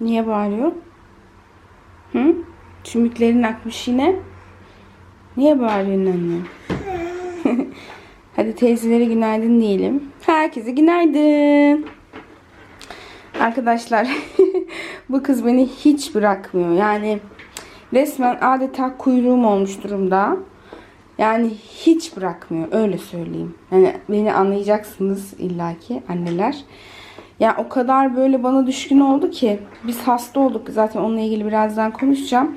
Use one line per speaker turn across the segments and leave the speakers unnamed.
Niye bağırıyor? Hı? Sümüklerin akmış yine. Niye bağırıyorsun anne? Hadi teyzelere günaydın diyelim. Herkese günaydın. Arkadaşlar bu kız beni hiç bırakmıyor. Yani resmen adeta kuyruğum olmuş durumda. Yani hiç bırakmıyor. Öyle söyleyeyim. Yani beni anlayacaksınız illaki anneler. Ya o kadar böyle bana düşkün oldu ki biz hasta olduk. Zaten onunla ilgili birazdan konuşacağım.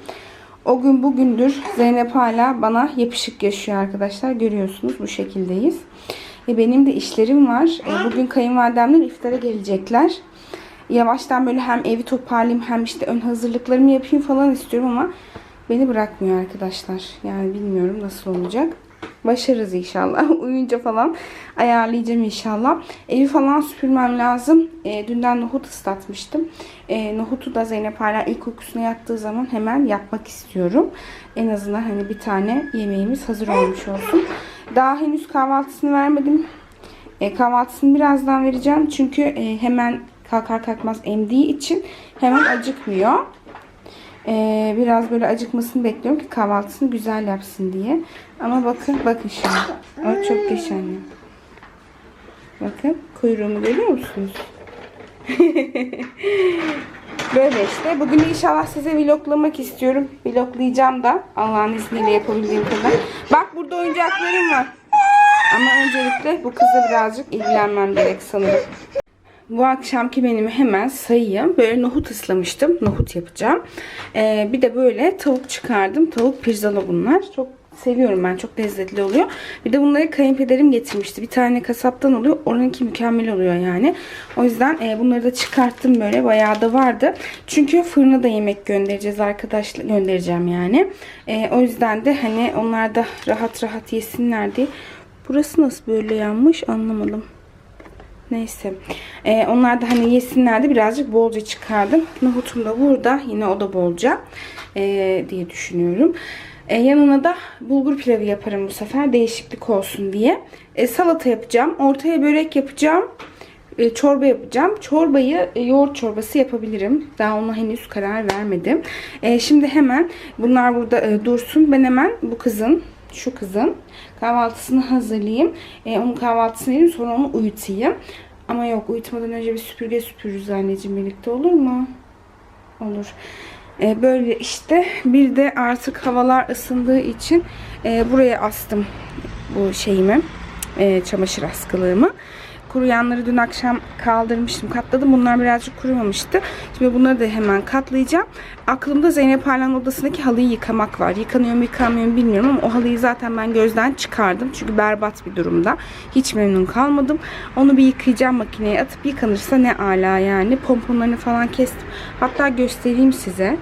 O gün bugündür Zeynep hala bana yapışık yaşıyor arkadaşlar. Görüyorsunuz bu şekildeyiz. E benim de işlerim var. E bugün kayınvalidemler iftara gelecekler. Yavaştan böyle hem evi toparlayayım hem işte ön hazırlıklarımı yapayım falan istiyorum ama beni bırakmıyor arkadaşlar. Yani bilmiyorum nasıl olacak. Başarırız inşallah. Uyuyunca falan ayarlayacağım inşallah. Evi falan süpürmem lazım. E, dünden nohut ıslatmıştım. E, nohutu da Zeynep hala ilk uykusuna yattığı zaman hemen yapmak istiyorum. En azından hani bir tane yemeğimiz hazır olmuş olsun. Daha henüz kahvaltısını vermedim. E, kahvaltısını birazdan vereceğim. Çünkü e, hemen kalkar kalkmaz emdiği için hemen acıkmıyor. Ee, biraz böyle acıkmasını bekliyorum ki kahvaltısını güzel yapsın diye. Ama bakın bakın şimdi. O çok geç anne. Bakın kuyruğumu görüyor musunuz? Böyle işte. Bugün inşallah size vloglamak istiyorum. Vloglayacağım da. Allah'ın izniyle yapabildiğim kadar. Bak burada oyuncaklarım var. Ama öncelikle bu kızla birazcık ilgilenmem gerek sanırım. Bu akşamki menümü hemen sayayım. Böyle nohut ıslamıştım. Nohut yapacağım. Ee, bir de böyle tavuk çıkardım. Tavuk pirzola bunlar. Çok seviyorum ben. Çok lezzetli oluyor. Bir de bunları kayınpederim getirmişti. Bir tane kasaptan oluyor. Oranınki mükemmel oluyor yani. O yüzden e, bunları da çıkarttım böyle. Bayağı da vardı. Çünkü fırına da yemek göndereceğiz arkadaşlar. Göndereceğim yani. E, o yüzden de hani onlar da rahat rahat yesinler diye. Burası nasıl böyle yanmış anlamadım. Neyse. Ee, onlar da hani yesinler de birazcık bolca çıkardım. Nohutum da burada. Yine o da bolca. ee, diye düşünüyorum. Ee, yanına da bulgur pilavı yaparım bu sefer. Değişiklik olsun diye. Ee, salata yapacağım. Ortaya börek yapacağım. Ee, çorba yapacağım. Çorbayı e, yoğurt çorbası yapabilirim. Daha ona henüz karar vermedim. Ee, şimdi hemen bunlar burada e, dursun. Ben hemen bu kızın şu kızın kahvaltısını hazırlayayım. E, onun kahvaltısını yiyeyim sonra onu uyutayım. Ama yok uyutmadan önce bir süpürge süpürürüz anneciğim birlikte olur mu? Olur. E, böyle işte bir de artık havalar ısındığı için e, buraya astım bu şeyimi. E, çamaşır askılığımı. Kuruyanları dün akşam kaldırmıştım. Katladım. Bunlar birazcık kurumamıştı. Şimdi bunları da hemen katlayacağım. Aklımda Zeynep Alan'ın odasındaki halıyı yıkamak var. Yıkanıyor mu yıkanmıyor mu bilmiyorum ama o halıyı zaten ben gözden çıkardım. Çünkü berbat bir durumda. Hiç memnun kalmadım. Onu bir yıkayacağım makineye atıp yıkanırsa ne ala yani. Pomponlarını falan kestim. Hatta göstereyim size.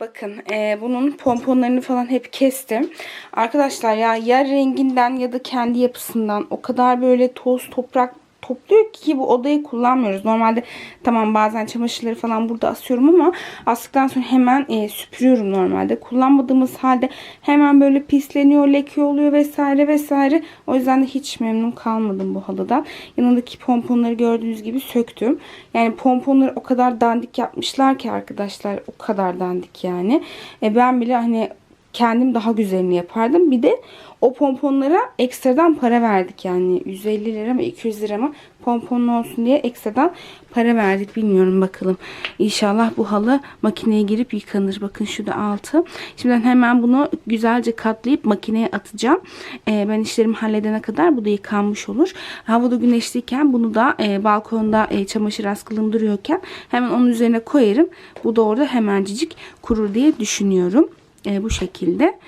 Bakın e, bunun pomponlarını falan hep kestim. Arkadaşlar ya ya renginden ya da kendi yapısından o kadar böyle toz toprak topluyor ki bu odayı kullanmıyoruz. Normalde tamam bazen çamaşırları falan burada asıyorum ama astıktan sonra hemen e, süpürüyorum normalde. Kullanmadığımız halde hemen böyle pisleniyor, leke oluyor vesaire vesaire. O yüzden de hiç memnun kalmadım bu halıdan. Yanındaki pomponları gördüğünüz gibi söktüm. Yani pomponları o kadar dandik yapmışlar ki arkadaşlar. O kadar dandik yani. E, ben bile hani kendim daha güzelini yapardım. Bir de o pomponlara ekstradan para verdik yani 150 lira mı 200 lira mı pomponlu olsun diye ekstradan para verdik bilmiyorum bakalım. İnşallah bu halı makineye girip yıkanır. Bakın şu da altı. Şimdi hemen bunu güzelce katlayıp makineye atacağım. Ee, ben işlerimi halledene kadar bu da yıkanmış olur. Havada güneşliyken bunu da e, balkonda e, çamaşır askılığım duruyorken hemen onun üzerine koyarım. Bu da orada hemencik kurur diye düşünüyorum. E, bu şekilde.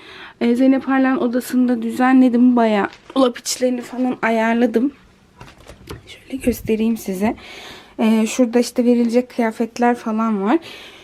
E, Zeynep Harlan odasında düzenledim. Bayağı dolap içlerini falan ayarladım. Şöyle göstereyim size. E, şurada işte verilecek kıyafetler falan var.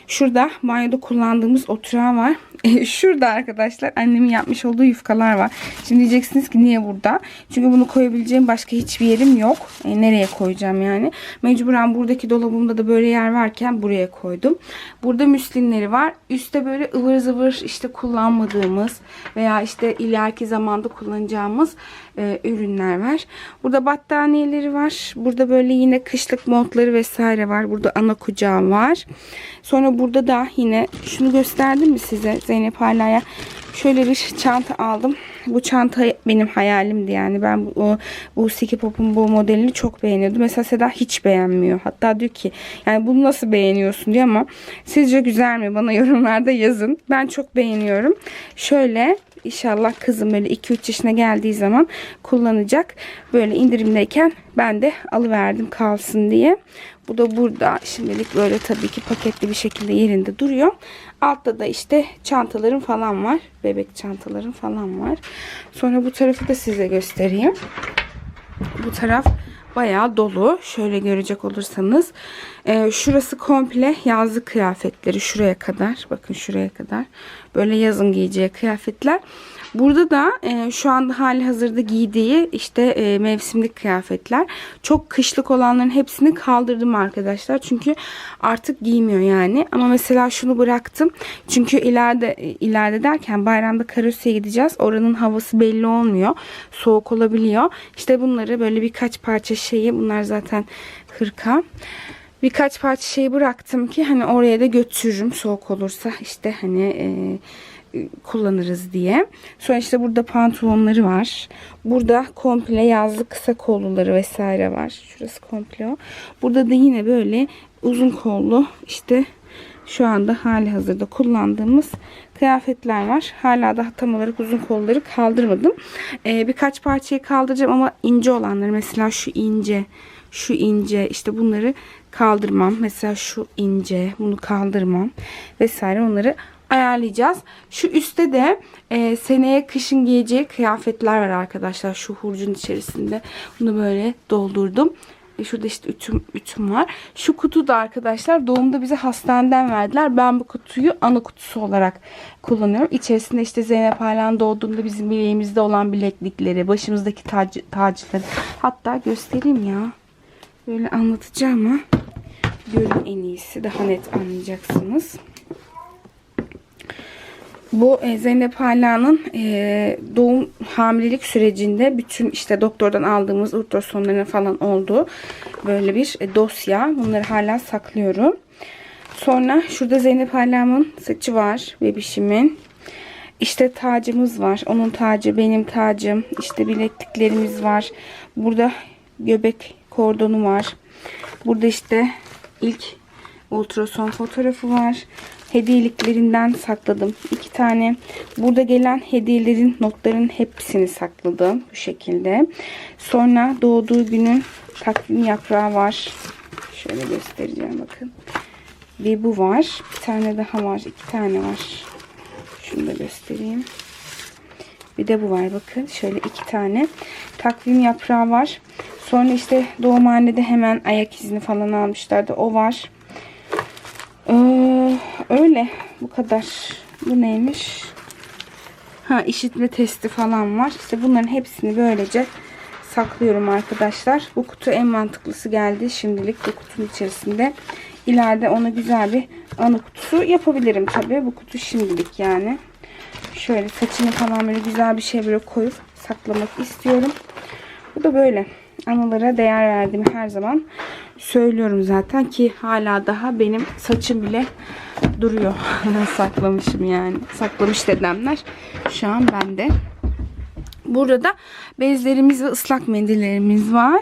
Şurada banyoda kullandığımız oturağı var. Şurada arkadaşlar annemin yapmış olduğu yufkalar var. Şimdi diyeceksiniz ki niye burada? Çünkü bunu koyabileceğim başka hiçbir yerim yok. E, nereye koyacağım yani? Mecburen buradaki dolabımda da böyle yer varken buraya koydum. Burada müslinleri var. Üste böyle ıvır zıvır işte kullanmadığımız veya işte ileriki zamanda kullanacağımız e, ürünler var. Burada battaniyeleri var. Burada böyle yine kışlık montları vesaire var. Burada ana kucağı var. Sonra burada da yine şunu gösterdim mi size Zeynep Hala'ya? Şöyle bir çanta aldım. Bu çanta benim hayalimdi yani. Ben bu, bu Siki Pop'un bu modelini çok beğeniyordum. Mesela Seda hiç beğenmiyor. Hatta diyor ki yani bunu nasıl beğeniyorsun diyor ama sizce güzel mi? Bana yorumlarda yazın. Ben çok beğeniyorum. Şöyle inşallah kızım böyle 2-3 yaşına geldiği zaman kullanacak. Böyle indirimdeyken ben de alıverdim kalsın diye. Bu da burada şimdilik böyle tabii ki paketli bir şekilde yerinde duruyor. Altta da işte çantalarım falan var. Bebek çantalarım falan var. Sonra bu tarafı da size göstereyim. Bu taraf bayağı dolu. Şöyle görecek olursanız. Ee, şurası komple yazlık kıyafetleri. Şuraya kadar. Bakın şuraya kadar. Böyle yazın giyeceği kıyafetler. Burada da e, şu anda hali hazırda giydiği işte e, mevsimlik kıyafetler. Çok kışlık olanların hepsini kaldırdım arkadaşlar. Çünkü artık giymiyor yani. Ama mesela şunu bıraktım. Çünkü ileride ileride derken bayramda Karosya'ya gideceğiz. Oranın havası belli olmuyor. Soğuk olabiliyor. İşte bunları böyle birkaç parça şeyi bunlar zaten hırka birkaç parça şeyi bıraktım ki hani oraya da götürürüm soğuk olursa işte hani e, kullanırız diye. Sonra işte burada pantolonları var. Burada komple yazlık kısa kolluları vesaire var. Şurası komple o. Burada da yine böyle uzun kollu işte şu anda hali hazırda kullandığımız kıyafetler var. Hala da tam olarak uzun kolları kaldırmadım. Ee, birkaç parçayı kaldıracağım ama ince olanları mesela şu ince şu ince işte bunları kaldırmam. Mesela şu ince bunu kaldırmam vesaire onları ayarlayacağız. Şu üstte de e, seneye kışın giyeceği kıyafetler var arkadaşlar. Şu hurcun içerisinde. Bunu böyle doldurdum. E, şurada işte ütüm, ütüm var. Şu kutu da arkadaşlar doğumda bize hastaneden verdiler. Ben bu kutuyu ana kutusu olarak kullanıyorum. İçerisinde işte Zeynep Halen doğduğunda bizim bileğimizde olan bileklikleri, başımızdaki tac, tacları. Hatta göstereyim ya. Böyle anlatacağım ama görün en iyisi. Daha net anlayacaksınız. Bu e, Zeynep Hala'nın e, doğum hamilelik sürecinde bütün işte doktordan aldığımız ultrasonların falan olduğu böyle bir e, dosya. Bunları hala saklıyorum. Sonra şurada Zeynep Hala'mın saçı var. Bebişimin. İşte tacımız var. Onun tacı, benim tacım. İşte bilekliklerimiz var. Burada göbek kordonu var. Burada işte ilk ultrason fotoğrafı var hediyeliklerinden sakladım. iki tane. Burada gelen hediyelerin notların hepsini sakladım. Bu şekilde. Sonra doğduğu günün takvim yaprağı var. Şöyle göstereceğim bakın. Ve bu var. Bir tane daha var. iki tane var. Şunu da göstereyim. Bir de bu var bakın. Şöyle iki tane. Takvim yaprağı var. Sonra işte doğumhanede hemen ayak izini falan almışlardı. O var. Öyle. Bu kadar. Bu neymiş? Ha işitme testi falan var. İşte bunların hepsini böylece saklıyorum arkadaşlar. Bu kutu en mantıklısı geldi. Şimdilik bu kutunun içerisinde. İleride ona güzel bir anı kutusu yapabilirim tabii. Bu kutu şimdilik yani. Şöyle saçını falan böyle güzel bir şey böyle koyup saklamak istiyorum. Bu da böyle anılara değer verdiğimi her zaman söylüyorum zaten ki hala daha benim saçım bile duruyor. Saklamışım yani. Saklamış dedemler. Şu an bende. Burada bezlerimiz ve ıslak mendillerimiz var.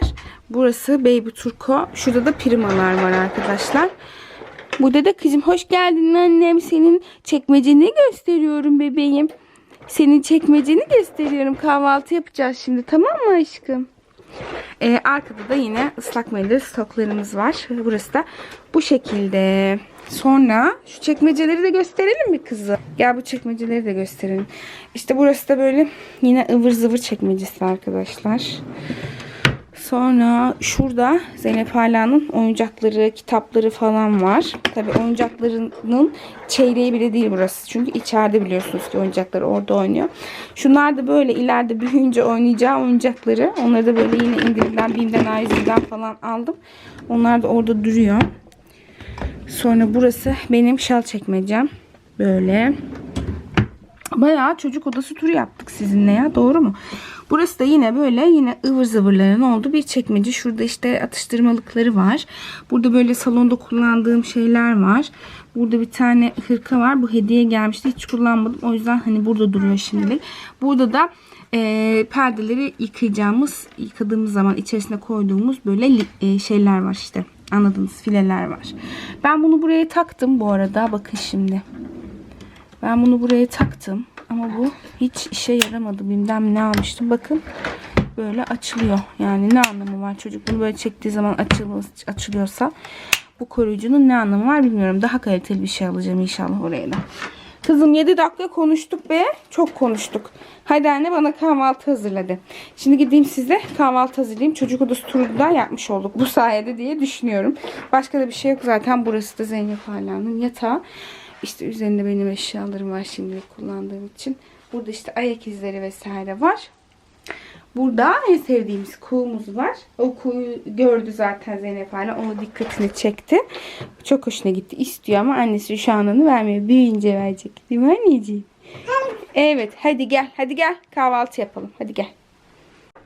Burası Baby Turko. Şurada da primalar var arkadaşlar. Burada da kızım hoş geldin annem. Senin çekmeceni gösteriyorum bebeğim. Senin çekmeceni gösteriyorum. Kahvaltı yapacağız şimdi tamam mı aşkım? Ee, arkada da yine ıslak mendil stoklarımız var. Burası da bu şekilde. Sonra şu çekmeceleri de gösterelim mi kızı? Gel bu çekmeceleri de gösterelim. İşte burası da böyle yine ıvır zıvır çekmecesi arkadaşlar. Sonra şurada Zeynep Hala'nın oyuncakları, kitapları falan var. Tabi oyuncaklarının çeyreği bile değil burası. Çünkü içeride biliyorsunuz ki oyuncaklar orada oynuyor. Şunlar da böyle ileride büyüyünce oynayacağı oyuncakları. Onları da böyle yine indirimden, BİM'den, A101'den falan aldım. Onlar da orada duruyor. Sonra burası benim şal çekmecem. Böyle. Bayağı çocuk odası turu yaptık sizinle ya. Doğru mu? Burası da yine böyle yine ıvır zıvırların olduğu bir çekmece. Şurada işte atıştırmalıkları var. Burada böyle salonda kullandığım şeyler var. Burada bir tane hırka var. Bu hediye gelmişti. Hiç kullanmadım. O yüzden hani burada duruyor şimdilik. Burada da e, perdeleri yıkayacağımız, yıkadığımız zaman içerisine koyduğumuz böyle e, şeyler var işte. Anladınız fileler var. Ben bunu buraya taktım bu arada. Bakın şimdi. Ben bunu buraya taktım. Ama bu hiç işe yaramadı. Bilmem ne almıştım. Bakın böyle açılıyor. Yani ne anlamı var? Çocuk bunu böyle çektiği zaman açılması, açılıyorsa bu koruyucunun ne anlamı var bilmiyorum. Daha kaliteli bir şey alacağım inşallah oraya da. Kızım 7 dakika konuştuk be. Çok konuştuk. Hadi anne bana kahvaltı hazırladı. Şimdi gideyim size kahvaltı hazırlayayım. Çocuk odası turunu da yapmış olduk bu sayede diye düşünüyorum. Başka da bir şey yok zaten. Burası da Zeynep Ala'nın yatağı. İşte üzerinde benim eşyalarım var şimdilik kullandığım için. Burada işte ayak izleri vesaire var. Burada en sevdiğimiz kuğumuz var. O kuğuyu gördü zaten Zeynep hala. Onu dikkatini çekti. Çok hoşuna gitti. İstiyor ama annesi şu anını vermiyor. Büyüyünce verecek. Değil mi anneciğim? Evet. Hadi gel. Hadi gel. Kahvaltı yapalım. Hadi gel.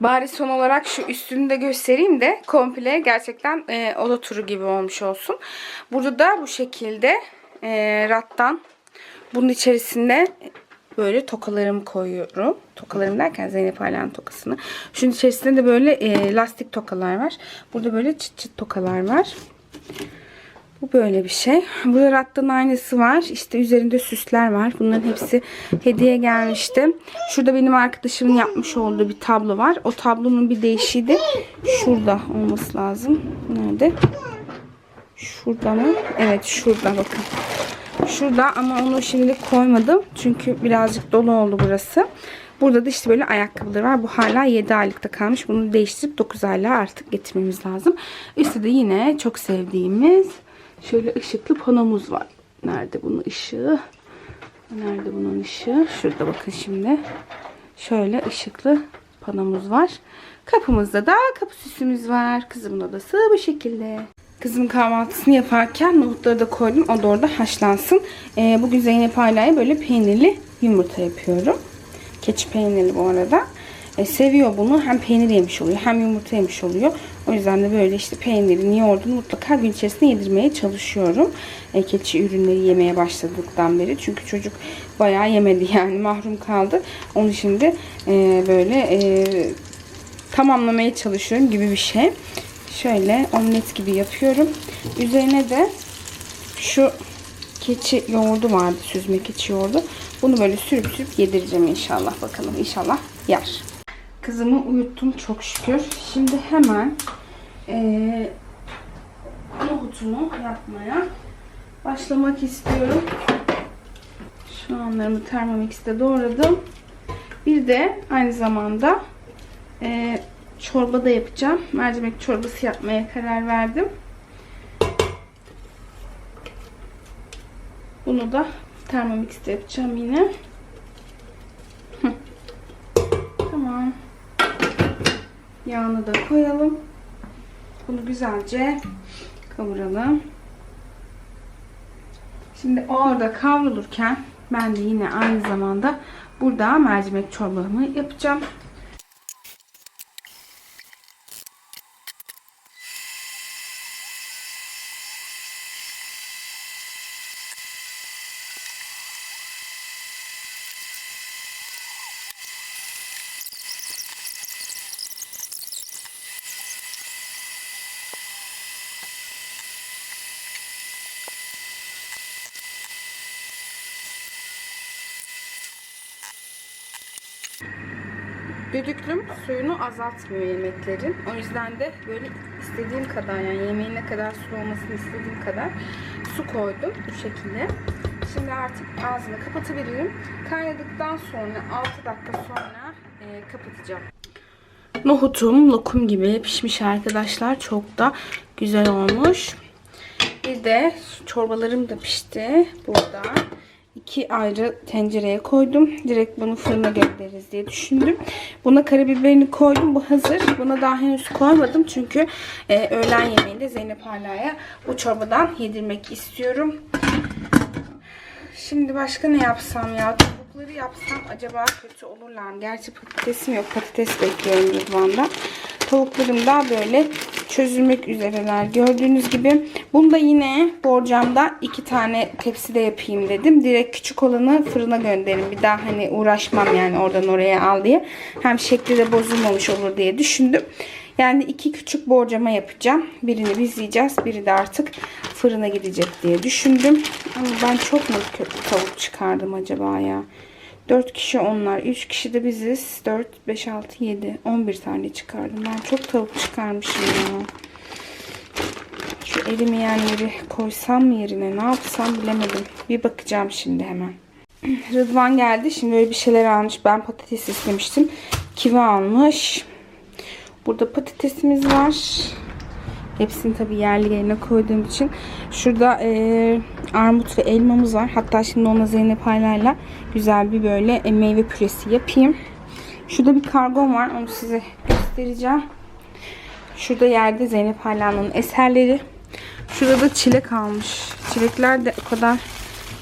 Bari son olarak şu üstünü de göstereyim de komple gerçekten e, oda turu gibi olmuş olsun. Burada da bu şekilde e, rattan bunun içerisinde böyle tokalarımı koyuyorum. Tokalarım derken Zeynep Ala'nın tokasını. Şunun içerisinde de böyle e, lastik tokalar var. Burada böyle çıt çıt tokalar var. Bu böyle bir şey. Burada rattan aynası var. İşte üzerinde süsler var. Bunların hepsi hediye gelmişti. Şurada benim arkadaşımın yapmış olduğu bir tablo var. O tablonun bir değişiği de şurada olması lazım. Nerede? Şurada mı? Evet şurada bakın. Şurada ama onu şimdilik koymadım. Çünkü birazcık dolu oldu burası. Burada da işte böyle ayakkabıları var. Bu hala 7 aylıkta kalmış. Bunu değiştirip 9 aylığa artık getirmemiz lazım. Üstte de yine çok sevdiğimiz şöyle ışıklı panomuz var. Nerede bunun ışığı? Nerede bunun ışığı? Şurada bakın şimdi. Şöyle ışıklı panomuz var. Kapımızda da kapı süsümüz var. Kızımın odası bu şekilde. Kızım kahvaltısını yaparken nohutları da koydum. O da orada haşlansın. Ee, bugün Zeynep Aila'ya böyle peynirli yumurta yapıyorum. Keçi peynirli bu arada. Ee, seviyor bunu. Hem peynir yemiş oluyor hem yumurta yemiş oluyor. O yüzden de böyle işte peynirin, yoğurdunu mutlaka gün içerisinde yedirmeye çalışıyorum. Ee, keçi ürünleri yemeye başladıktan beri. Çünkü çocuk bayağı yemedi yani mahrum kaldı. Onu şimdi e, böyle e, tamamlamaya çalışıyorum gibi bir şey. Şöyle omlet gibi yapıyorum. Üzerine de şu keçi yoğurdu vardı. Süzme keçi yoğurdu. Bunu böyle sürüp sürüp yedireceğim inşallah. Bakalım inşallah yer. Kızımı uyuttum çok şükür. Şimdi hemen eee nohutumu yapmaya başlamak istiyorum. Soğanlarımı Thermomix'te doğradım. Bir de aynı zamanda eee çorba da yapacağım. Mercimek çorbası yapmaya karar verdim. Bunu da Thermomix'te yapacağım yine. Tamam. Yağını da koyalım. Bunu güzelce kavuralım. Şimdi orada kavrulurken ben de yine aynı zamanda burada mercimek çorbamı yapacağım. Suyunu azaltmıyor yemeklerin. O yüzden de böyle istediğim kadar yani yemeğin ne kadar su olmasını istediğim kadar su koydum bu şekilde. Şimdi artık ağzını kapatabilirim. Kaynadıktan sonra 6 dakika sonra e, kapatacağım. Nohutum lokum gibi pişmiş arkadaşlar. Çok da güzel olmuş. Bir de çorbalarım da pişti burada. İki ayrı tencereye koydum. Direkt bunu fırına göndeririz diye düşündüm. Buna karabiberini koydum. Bu hazır. Buna daha henüz koymadım. Çünkü e, öğlen yemeğinde Zeynep Hala'ya bu çorbadan yedirmek istiyorum. Şimdi başka ne yapsam ya? Tavuk tavukları yapsam acaba kötü olurlar mı? Gerçi patatesim yok. Patates bekliyorum Rıdvan'da. Tavuklarım da böyle çözülmek üzereler. Gördüğünüz gibi bunu da yine borcamda iki tane tepside yapayım dedim. Direkt küçük olanı fırına gönderin. Bir daha hani uğraşmam yani oradan oraya al diye. Hem şekli de bozulmamış olur diye düşündüm. Yani iki küçük borcama yapacağım. Birini biz yiyeceğiz. Biri de artık fırına gidecek diye düşündüm. Ama ben çok mu tavuk çıkardım acaba ya? 4 kişi onlar. 3 kişi de biziz. 4, 5, 6, 7. 11 tane çıkardım. Ben çok tavuk çıkarmışım ya. Şu erimeyenleri koysam mı yerine ne yapsam bilemedim. Bir bakacağım şimdi hemen. Rıdvan geldi. Şimdi öyle bir şeyler almış. Ben patates istemiştim. Kivi almış. Burada patatesimiz var. Hepsini tabii yerli yerine koyduğum için. Şurada e, armut ve elmamız var. Hatta şimdi ona Zeynep Halay'la güzel bir böyle e, meyve püresi yapayım. Şurada bir kargom var. Onu size göstereceğim. Şurada yerde Zeynep Halay'ın eserleri. Şurada da çilek almış. Çilekler de o kadar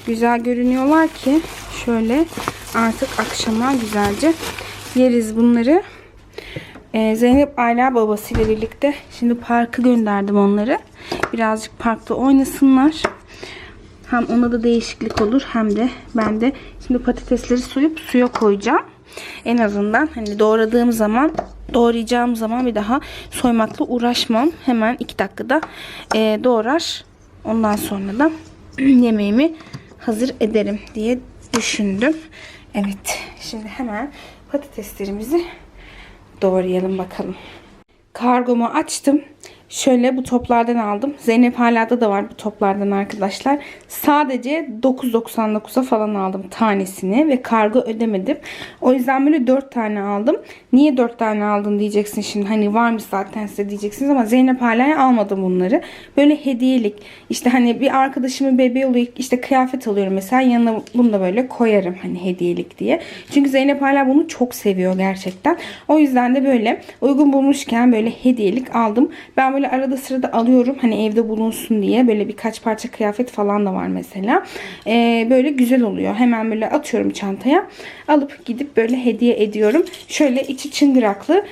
güzel görünüyorlar ki şöyle artık akşama güzelce yeriz bunları. Ee, Zeynep Ayla babasıyla birlikte şimdi parka gönderdim onları. Birazcık parkta oynasınlar. Hem ona da değişiklik olur hem de ben de şimdi patatesleri soyup suya koyacağım. En azından hani doğradığım zaman doğrayacağım zaman bir daha soymakla uğraşmam. Hemen 2 dakikada e, doğrar. Ondan sonra da yemeğimi hazır ederim diye düşündüm. Evet şimdi hemen patateslerimizi doğrayalım bakalım. Kargomu açtım. Şöyle bu toplardan aldım. Zeynep Hala'da da var bu toplardan arkadaşlar. Sadece 9.99'a falan aldım tanesini ve kargo ödemedim. O yüzden böyle 4 tane aldım. Niye 4 tane aldın diyeceksin şimdi. Hani varmış zaten size diyeceksiniz ama Zeynep Hala'ya almadım bunları. Böyle hediyelik. İşte hani bir arkadaşımın bebeği oluyor. işte kıyafet alıyorum mesela. Yanına bunu da böyle koyarım hani hediyelik diye. Çünkü Zeynep Hala bunu çok seviyor gerçekten. O yüzden de böyle uygun bulmuşken böyle hediyelik aldım. Ben böyle arada sırada alıyorum. Hani evde bulunsun diye. Böyle birkaç parça kıyafet falan da var mesela. Ee, böyle güzel oluyor. Hemen böyle atıyorum çantaya. Alıp gidip böyle hediye ediyorum. Şöyle içi çıngıraklı.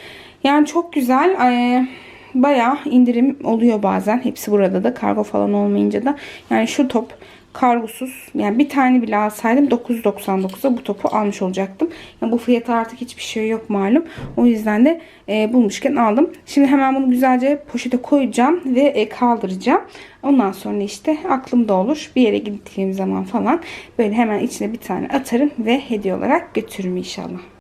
Yani çok güzel. Ee, bayağı indirim oluyor bazen. Hepsi burada da kargo falan olmayınca da. Yani şu top kargosuz yani bir tane bile alsaydım 9.99'a bu topu almış olacaktım. Yani bu fiyata artık hiçbir şey yok malum. O yüzden de e, bulmuşken aldım. Şimdi hemen bunu güzelce poşete koyacağım ve e, kaldıracağım. Ondan sonra işte aklımda olur. Bir yere gittiğim zaman falan böyle hemen içine bir tane atarım ve hediye olarak götürürüm inşallah.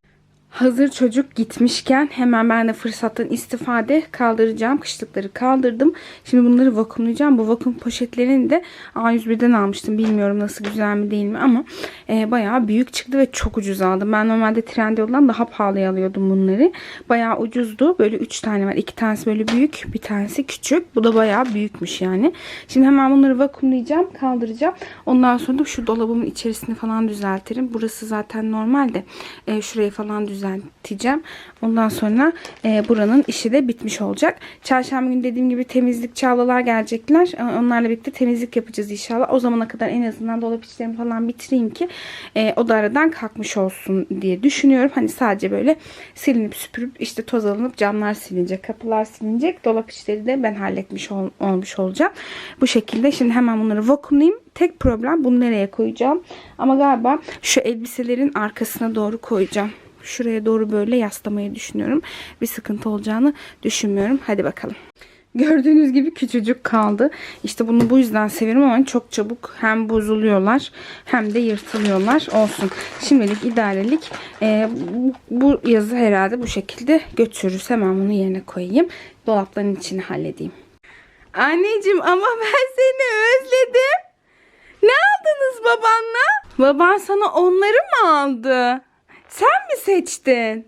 Hazır çocuk gitmişken hemen ben de fırsattan istifade kaldıracağım. Kışlıkları kaldırdım. Şimdi bunları vakumlayacağım. Bu vakum poşetlerini de A101'den almıştım. Bilmiyorum nasıl güzel mi değil mi ama e, bayağı büyük çıktı ve çok ucuz aldım. Ben normalde Trendyol'dan daha pahalıya alıyordum bunları. Bayağı ucuzdu. Böyle 3 tane var. 2 tanesi böyle büyük, bir tanesi küçük. Bu da bayağı büyükmüş yani. Şimdi hemen bunları vakumlayacağım, kaldıracağım. Ondan sonra da şu dolabımın içerisini falan düzeltirim. Burası zaten normalde. E, şurayı falan düzeltirim düzelteceğim. Ondan sonra e, buranın işi de bitmiş olacak. Çarşamba günü dediğim gibi temizlik çağlalar gelecekler. E, Onlarla birlikte temizlik yapacağız inşallah. O zamana kadar en azından dolap içlerimi falan bitireyim ki e, o da aradan kalkmış olsun diye düşünüyorum. Hani sadece böyle silinip süpürüp işte toz alınıp camlar silinecek, kapılar silinecek. Dolap içleri de ben halletmiş ol, olmuş olacağım. Bu şekilde şimdi hemen bunları vakumlayayım. Tek problem bunu nereye koyacağım. Ama galiba şu elbiselerin arkasına doğru koyacağım şuraya doğru böyle yaslamayı düşünüyorum. Bir sıkıntı olacağını düşünmüyorum. Hadi bakalım. Gördüğünüz gibi küçücük kaldı. İşte bunu bu yüzden seviyorum ama çok çabuk hem bozuluyorlar hem de yırtılıyorlar. Olsun. Şimdilik idarelik. Bu, bu yazı herhalde bu şekilde götürürüz. Hemen bunu yerine koyayım. Dolapların içini halledeyim. Anneciğim ama ben seni özledim. Ne aldınız babanla? Baban sana onları mı aldı? Sen mi seçtin?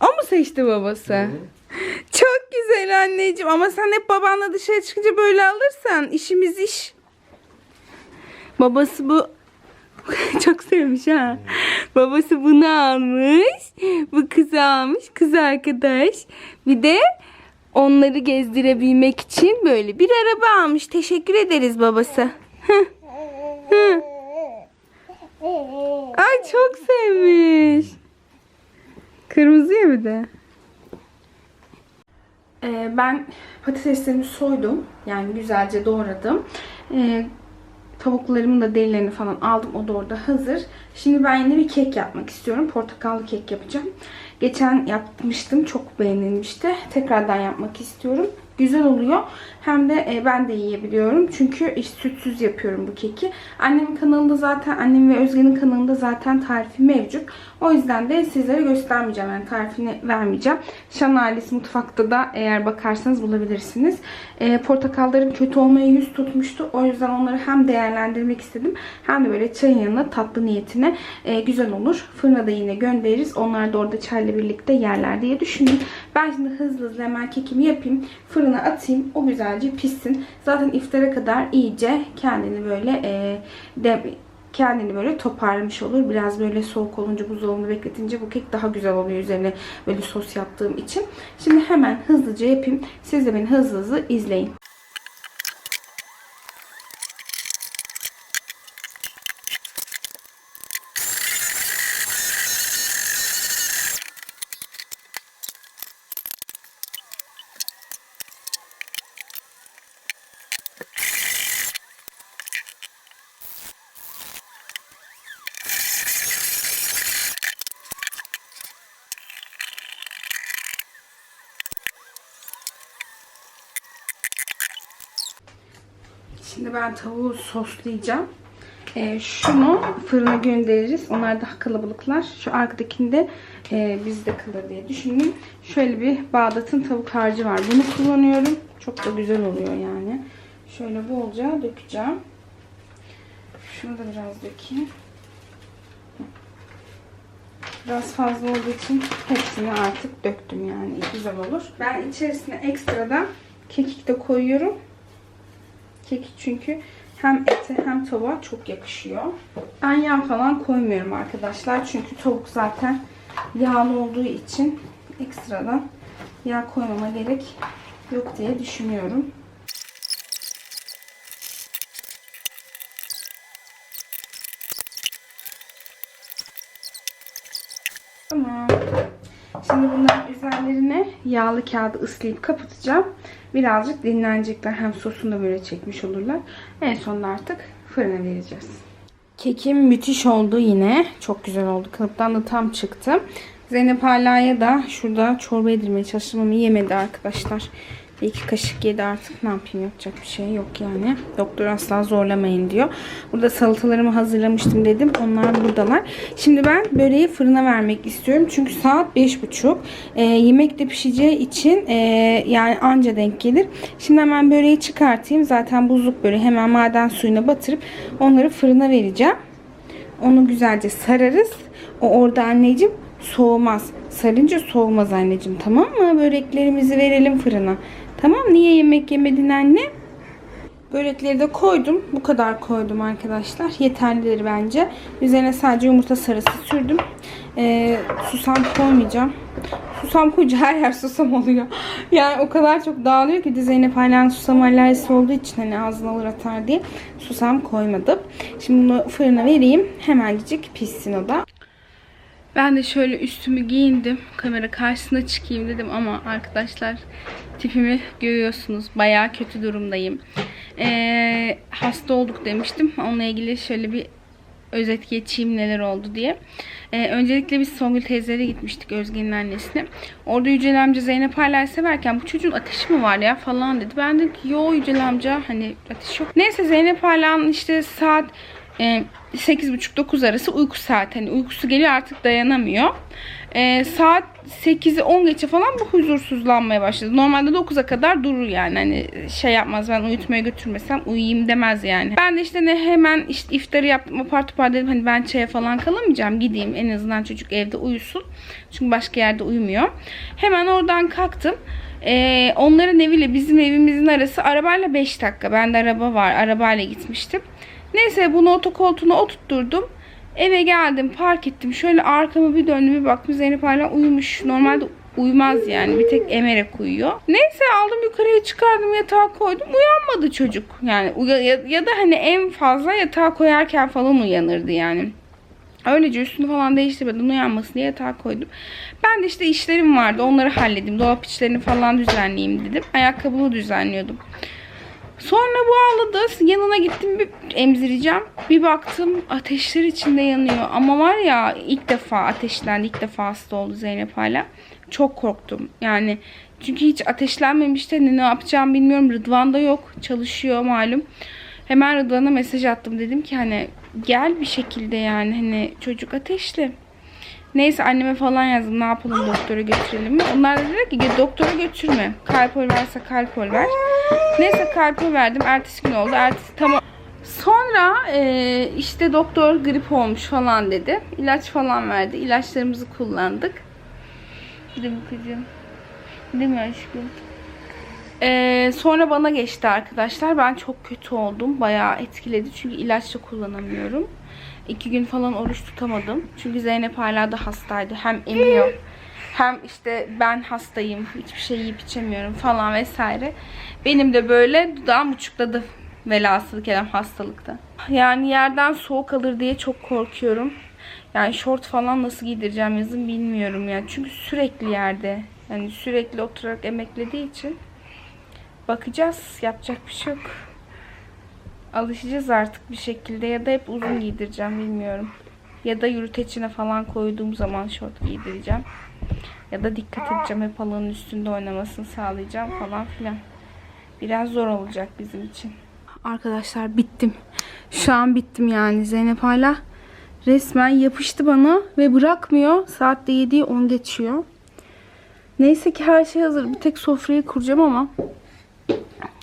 O mu seçti babası? Çok güzel anneciğim ama sen hep babanla dışarı çıkınca böyle alırsan işimiz iş. Babası bu çok sevmiş ha. Babası bunu almış. Bu kızı almış. Kız arkadaş. Bir de onları gezdirebilmek için böyle bir araba almış. Teşekkür ederiz babası. Hı. Hı. Ay çok sevmiş. Kırmızı ya bir de. Ee, ben patateslerimi soydum. Yani güzelce doğradım. Ee, tavuklarımın da derilerini falan aldım. O da orada hazır. Şimdi ben yine bir kek yapmak istiyorum. Portakallı kek yapacağım. Geçen yapmıştım. Çok beğenilmişti. Tekrardan yapmak istiyorum. Güzel oluyor. Hem de e, ben de yiyebiliyorum. Çünkü iş sütsüz yapıyorum bu keki. Annemin kanalında zaten, annem ve Özge'nin kanalında zaten tarifi mevcut. O yüzden de sizlere göstermeyeceğim. Yani tarifini vermeyeceğim. Şan ailesi mutfakta da eğer bakarsanız bulabilirsiniz. E, portakallarım kötü olmaya yüz tutmuştu. O yüzden onları hem değerlendirmek istedim. Hem de böyle çayın yanına tatlı niyetine e, güzel olur. Fırına da yine göndeririz. Onlar da orada çayla birlikte yerler diye düşündüm. Ben şimdi hızlı hızlı hemen kekimi yapayım. Fırına atayım. O güzelce pişsin. Zaten iftara kadar iyice kendini böyle e, de, kendini böyle toparlamış olur. Biraz böyle soğuk olunca buzdolabında bekletince bu kek daha güzel oluyor üzerine böyle sos yaptığım için. Şimdi hemen hızlıca yapayım. Siz de beni hızlı hızlı izleyin. Şimdi ben tavuğu soslayacağım. Ee, şunu fırına göndeririz. Onlar daha kalabalıklar. Şu arkadakinde e, bizde kalır diye düşündüm. Şöyle bir Bağdat'ın tavuk harcı var. Bunu kullanıyorum. Çok da güzel oluyor yani. Şöyle bolca dökeceğim. Şunu da biraz dökeyim. Biraz fazla olduğu için hepsini artık döktüm yani. Güzel olur. Ben içerisine ekstradan kekik de koyuyorum. Kekik çünkü hem ete hem tavuğa çok yakışıyor. Ben yağ falan koymuyorum arkadaşlar. Çünkü tavuk zaten yağlı olduğu için ekstradan yağ koymama gerek yok diye düşünüyorum. Tamam. Şimdi bunların üzerlerine yağlı kağıdı ıslayıp kapatacağım. Birazcık dinlenecekler. Hem sosunu da böyle çekmiş olurlar. En sonunda artık fırına vereceğiz. Kekim müthiş oldu yine. Çok güzel oldu. Kalıptan da tam çıktı. Zeynep Hala'ya da şurada çorba yedirmeye çalıştım ama yemedi arkadaşlar. Bir iki kaşık yedi artık. Ne yapayım yapacak bir şey yok yani. Doktor asla zorlamayın diyor. Burada salatalarımı hazırlamıştım dedim. Onlar buradalar. Şimdi ben böreği fırına vermek istiyorum. Çünkü saat 5.30. Ee, yemek de pişeceği için e, yani anca denk gelir. Şimdi hemen böreği çıkartayım. Zaten buzluk böreği hemen maden suyuna batırıp onları fırına vereceğim. Onu güzelce sararız. O orada anneciğim soğumaz. Sarınca soğumaz anneciğim tamam mı? Böreklerimizi verelim fırına. Tamam niye yemek yemedin anne? Börekleri de koydum. Bu kadar koydum arkadaşlar. Yeterlidir bence. Üzerine sadece yumurta sarısı sürdüm. Ee, susam koymayacağım. Susam koyunca her yer susam oluyor. Yani o kadar çok dağılıyor ki Zeynep hala susam alerjisi olduğu için hani ağzına alır atar diye susam koymadım. Şimdi bunu fırına vereyim. Hemencik pişsin o da. Ben de şöyle üstümü giyindim. Kamera karşısına çıkayım dedim ama arkadaşlar tipimi görüyorsunuz. Bayağı kötü durumdayım. Ee, hasta olduk demiştim. Onunla ilgili şöyle bir özet geçeyim neler oldu diye. Ee, öncelikle biz Songül teyzelere gitmiştik Özge'nin annesine. Orada Yücel amca Zeynep hala severken bu çocuğun ateşi mi var ya falan dedi. Ben ki yo Yücel amca hani ateş yok. Neyse Zeynep Hala'nın işte saat e, 8.30-9 arası uyku saati. Hani uykusu geliyor artık dayanamıyor. E, saat 8'i 10 geçe falan bu huzursuzlanmaya başladı. Normalde 9'a kadar durur yani. Hani şey yapmaz ben uyutmaya götürmesem uyuyayım demez yani. Ben de işte ne hemen işte iftarı yaptım apar topar dedim hani ben çaya falan kalamayacağım gideyim en azından çocuk evde uyusun. Çünkü başka yerde uyumuyor. Hemen oradan kalktım. Ee, onların eviyle bizim evimizin arası arabayla 5 dakika. Bende araba var. Arabayla gitmiştim. Neyse bunu otokoltuğuna oturtturdum. Eve geldim park ettim. Şöyle arkama bir döndüm bir baktım Zeynep hala uyumuş. Normalde uyumaz yani. Bir tek emerek uyuyor. Neyse aldım yukarıya çıkardım yatağa koydum. Uyanmadı çocuk. Yani ya, ya da hani en fazla yatağa koyarken falan uyanırdı yani. Öylece üstünü falan değiştirmeden uyanmasın diye yatağa koydum. Ben de işte işlerim vardı. Onları halledim. Dolap içlerini falan düzenleyeyim dedim. Ayakkabımı düzenliyordum. Sonra bu ağladı. Yanına gittim bir emzireceğim. Bir baktım ateşler içinde yanıyor. Ama var ya ilk defa ateşlendi. ilk defa hasta oldu Zeynep hala. Çok korktum. Yani çünkü hiç ateşlenmemişti. Hani ne yapacağım bilmiyorum. Rıdvan da yok. Çalışıyor malum. Hemen Rıdvan'a mesaj attım. Dedim ki hani gel bir şekilde yani. Hani çocuk ateşli. Neyse anneme falan yazdım. Ne yapalım doktora götürelim mi? Onlar da dediler ki "Gö- doktora götürme. Kalpol varsa kalpol ver. Neyse kalpol verdim. Ertesi gün oldu. Ertesi tamam. Sonra e, işte doktor grip olmuş falan dedi. İlaç falan verdi. İlaçlarımızı kullandık. Değil mi kızım? Değil mi aşkım? Ee, sonra bana geçti arkadaşlar. Ben çok kötü oldum. Bayağı etkiledi. Çünkü ilaç da kullanamıyorum. İki gün falan oruç tutamadım. Çünkü Zeynep hala da hastaydı. Hem emiyor. Hem işte ben hastayım. Hiçbir şey yiyip içemiyorum falan vesaire. Benim de böyle dudağım uçukladı. Velhasıl kelam hastalıkta. Yani yerden soğuk alır diye çok korkuyorum. Yani şort falan nasıl giydireceğim yazın bilmiyorum ya. Çünkü sürekli yerde. Yani sürekli oturarak emeklediği için. Bakacağız. Yapacak bir şey yok. Alışacağız artık bir şekilde. Ya da hep uzun giydireceğim bilmiyorum. Ya da yürüteçine falan koyduğum zaman şort giydireceğim. Ya da dikkat edeceğim. Hep halının üstünde oynamasını sağlayacağım falan filan. Biraz zor olacak bizim için. Arkadaşlar bittim. Şu an bittim yani. Zeynep hala resmen yapıştı bana ve bırakmıyor. Saat de 7'yi 10 geçiyor. Neyse ki her şey hazır. Bir tek sofrayı kuracağım ama.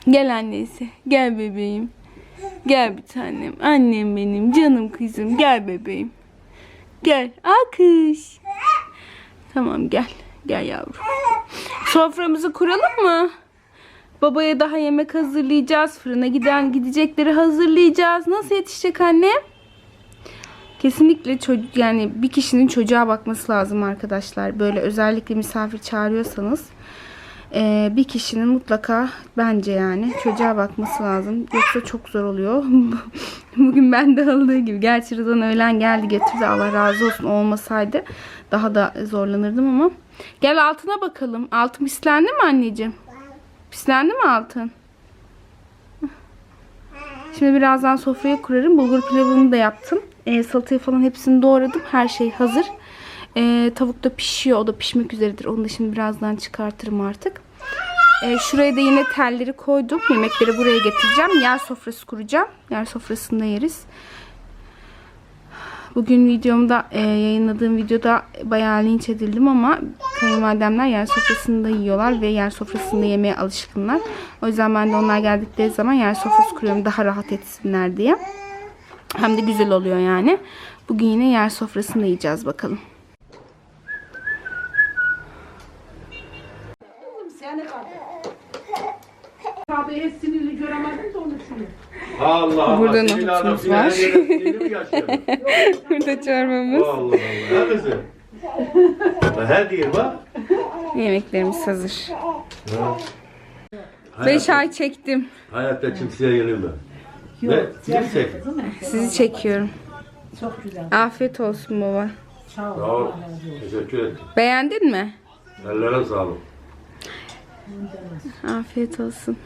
Gel annesi. Gel bebeğim. Gel bir tanem. Annem benim. Canım kızım. Gel bebeğim. Gel. Alkış. Tamam gel. Gel yavrum. Soframızı kuralım mı? Babaya daha yemek hazırlayacağız. Fırına giden gidecekleri hazırlayacağız. Nasıl yetişecek annem? Kesinlikle çocuk yani bir kişinin çocuğa bakması lazım arkadaşlar. Böyle özellikle misafir çağırıyorsanız eee, bir kişinin mutlaka bence yani çocuğa bakması lazım. Yoksa çok zor oluyor. Bugün ben de aldığı gibi. Gerçi Rıdvan öğlen geldi getirdi. Allah razı olsun. Olmasaydı daha da zorlanırdım ama. Gel altına bakalım. Altın pislendi mi anneciğim? Pislendi mi altın? Şimdi birazdan sofraya kurarım. Bulgur pilavını da yaptım. E, salatayı falan hepsini doğradım. Her şey hazır. E, tavuk da pişiyor. O da pişmek üzeredir. Onu da şimdi birazdan çıkartırım artık. E, şuraya da yine telleri koydum. Yemekleri buraya getireceğim. Yer sofrası kuracağım. Yer sofrasında yeriz. Bugün videomda e, yayınladığım videoda bayağı linç edildim ama kayınvalidemler yer sofrasında yiyorlar ve yer sofrasında yemeye alışkınlar. O yüzden ben de onlar geldikleri zaman yer sofrası kuruyorum daha rahat etsinler diye. Hem de güzel oluyor yani. Bugün yine yer sofrasında yiyeceğiz bakalım.
Kahveye sinirli göremedim de onu şimdi.
Allah Allah.
Burada
Senin
nohutumuz
adam
var.
mi?
Burada çorbamız.
Allah Allah. Ha kızım? He değil bak.
Yemeklerimiz hazır.
Ha.
5 ay çektim.
Hayatta kimseye yenilme. Ne? Kimse.
Sizi çekiyorum.
Çok güzel.
Afiyet olsun baba.
Sağ ol.
Sağ ol. Teşekkür ederim.
Beğendin mi?
Ellerine sağlık.
Afiyet olsun.